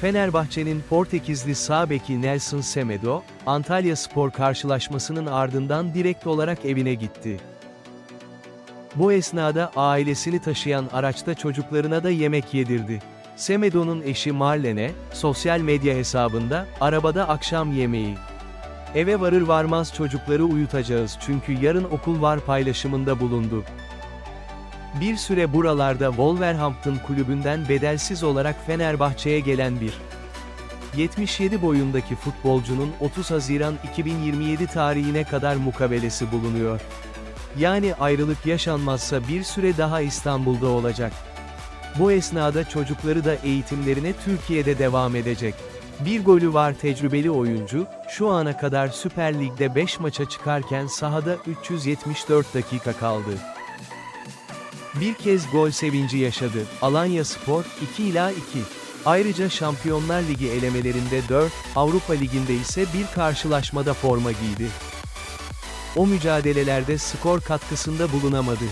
Fenerbahçe'nin Portekizli sağ beki Nelson Semedo, Antalya Spor karşılaşmasının ardından direkt olarak evine gitti. Bu esnada ailesini taşıyan araçta çocuklarına da yemek yedirdi. Semedo'nun eşi Marlene, sosyal medya hesabında, arabada akşam yemeği. Eve varır varmaz çocukları uyutacağız çünkü yarın okul var paylaşımında bulundu. Bir süre buralarda Wolverhampton kulübünden bedelsiz olarak Fenerbahçe'ye gelen bir 77 boyundaki futbolcunun 30 Haziran 2027 tarihine kadar mukabelesi bulunuyor. Yani ayrılık yaşanmazsa bir süre daha İstanbul'da olacak. Bu esnada çocukları da eğitimlerine Türkiye'de devam edecek. Bir golü var tecrübeli oyuncu, şu ana kadar Süper Lig'de 5 maça çıkarken sahada 374 dakika kaldı. Bir kez gol sevinci yaşadı. Alanya Spor 2 ila 2. Ayrıca Şampiyonlar Ligi elemelerinde 4, Avrupa Ligi'nde ise bir karşılaşmada forma giydi. O mücadelelerde skor katkısında bulunamadı.